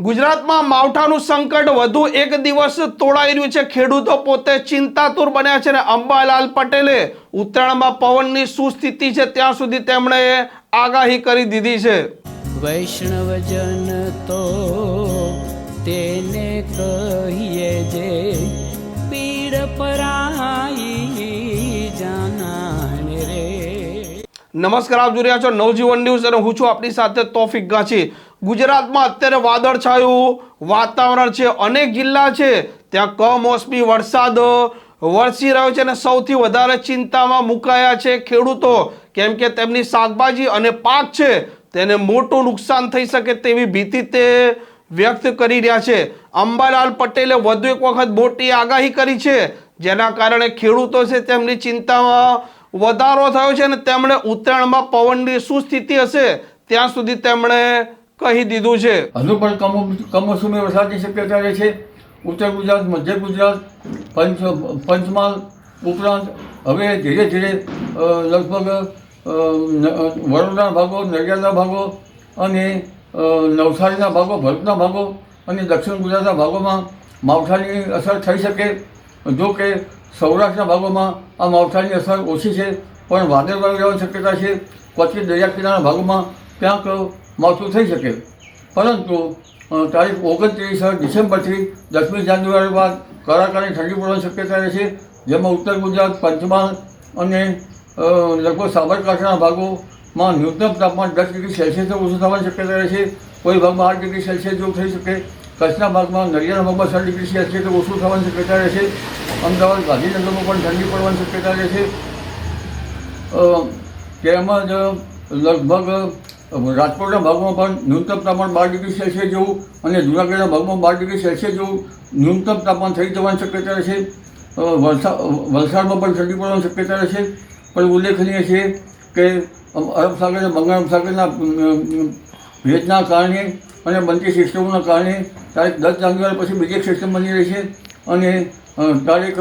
ગુજરાતમાં માવઠાનું સંકટ વધુ એક દિવસ તોડાઈ રહ્યું છે. ખેડૂતો પોતે ચિંતાતુર બન્યા છે અને અંબાલાલ પટેલે ઉત્તરાયણમાં પવનની શું સ્થિતિ છે. ત્યાં સુધી તેમણે આગાહી કરી દીધી છે. વૈષ્ણવજન તો તેને કહીએ જે પીડ પરાઈ નમસ્કાર, આપ જોઈ રહ્યા છો નવજીવન ન્યૂઝ અને હું છું આપણી સાથે તોફિક ગાછી ગુજરાતમાં અત્યારે વાદળછાયું વાતાવરણ છે, અનેક જિલ્લા છે. ત્યાં કમોસમી વરસાદ વરસી રહ્યો છે અને સૌથી વધારે ચિંતામાં મુકાયા છે ખેડૂતો. કેમ કે તેમની શાકભાજી અને પાક છે, તેને મોટું નુકસાન થઈ શકે તેવી ભીતિ તે વ્યક્ત કરી રહ્યા છે. અંબાલાલ પટેલે વધુ એક વખત મોટી આગાહી કરી છે, જેના કારણે ખેડૂતો છે તેમની ચિંતામાં વધારો થયો છે અને તેમણે ઉત્તરાયણમાં પવનની શું સ્થિતિ હશે ત્યાં સુધી તેમણે કહી દીધું છે. હજુ પણ કમો કમોસમી વરસાદની શક્યતા રહે છે. ઉત્તર ગુજરાત, મધ્ય ગુજરાત, પંચ પંચમહાલ, ઉપરાંત હવે ધીરે ધીરે લગભગ વડોદરાના ભાગો, નડિયાદના ભાગો અને નવસારીના ભાગો, ભરૂચના ભાગો અને દક્ષિણ ગુજરાતના ભાગોમાં માવઠાની અસર થઈ શકે. જો કે સૌરાષ્ટ્રના ભાગોમાં આ માવઠાની અસર ઓછી છે, પણ વાદળવાળી રહેવાની શક્યતા છે. પછી દરિયા કિનારાના ભાગોમાં ક્યાંક માવઠું થઈ શકે. પરંતુ તારીખ ઓગણત્રીસ ડિસેમ્બરથી દસમી જાન્યુઆરી બાદ કડાકાની ઠંડી પડવાની શક્યતા રહે છે, જેમાં ઉત્તર ગુજરાત, પંચમહાલ અને લગભગ સાબરકાંઠાના ભાગોમાં ન્યૂનતમ તાપમાન દસ ડિગ્રી સેલ્સિયસ ઓછું થવાની શક્યતા રહે છે. કોઈ ભાગમાં આઠ ડિગ્રી સેલ્સિયસ જેવું થઈ શકે. કચ્છના ભાગમાં નડિયાદના ભાગમાં સાત ડિગ્રી સેલ્સિયસ ઓછું થવાની શક્યતા રહે છે. અમદાવાદ ગાંધીનગરમાં પણ ઠંડી પડવાની શક્યતા રહે છે તેમજ લગભગ રાજકોટના ભાગમાં પણ ન્યૂનતમ તાપમાન બાર ડિગ્રી સેલ્સિયસ જેવું અને જૂનાગઢના ભાગમાં બાર ડિગ્રી સેલ્સિયસ જેવું ન્યૂનતમ તાપમાન થઈ જવાની શક્યતા રહેશે વલસાડ વલસાડમાં પણ ઠંડી પડવાની શક્યતા રહેશે પણ ઉલ્લેખનીય છે કે અરબ સાગર અને બંગાળ સાગરના ભેજના કારણે અને બનતી સિસ્ટમોના કારણે તારીખ દસ જાન્યુઆરી પછી બીજી એક સિસ્ટમ બની રહી છે. અને તારીખ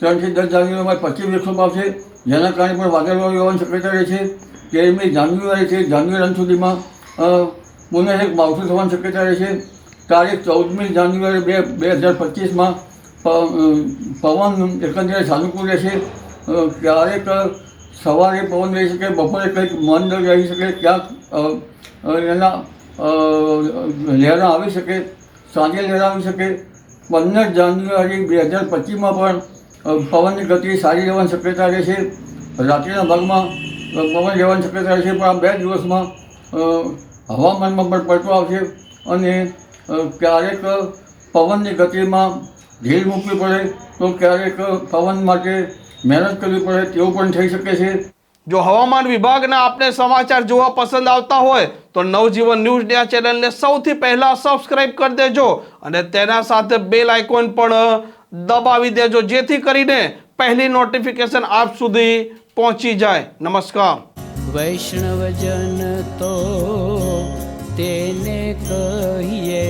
ત્રણથી દસ જાન્યુઆરીમાં પચીસ વિક્ષોભ આવશે. જેના કારણે પણ વાદળવાળું હોવાની શક્યતા રહે છે તેરમી જાન્યુઆરી અંત સુધીમાં અ, પુનઃ એક માવઠું થવાની શક્યતા રહે છે. તારીખ ચૌદમી જાન્યુઆરી બે બે હજાર પચીસમાં પવન એકંદરે સાનુકૂળ રહેશે. ક્યારેક સવારે પવન રહી શકે બપોરે કંઈક મંદ રહી શકે ક્યાંક એના લહેરા આવી શકે સાંજે લહેરા આવી શકે. પંદર જાન્યુઆરી બે હજાર પચીસમાં પણ પવનની ગતિ સારી રહેવાની શક્યતા રહે છે. રાત્રિના ભાગમાં પવન રહેવાની શક્યતા રહે છે, પણ આ બે દિવસમાં હવામાનમાં પણ પલટો આવશે અને ક્યારેક પવનની ગતિમાં ઢીલ મૂકવી પડે તો ક્યારેક પવન માટે મહેનત કરવી પડે, તેવું પણ થઈ શકે છે. જો હવામાન વિભાગના આપને સમાચાર જોવા પસંદ આવતા હોય, તો નવજીવન ન્યૂઝ આ ચેનલને સૌથી પહેલાં સબસ્ક્રાઇબ કરી દેજો અને તેના સાથે બેલ આઇકોન પણ દબાવી દેજો, જેથી કરીને પહેલી નોટિફિકેશન આપ સુધી પહોંચી જાય. નમસ્કાર. વૈષ્ણવજન તો તેને કહીએ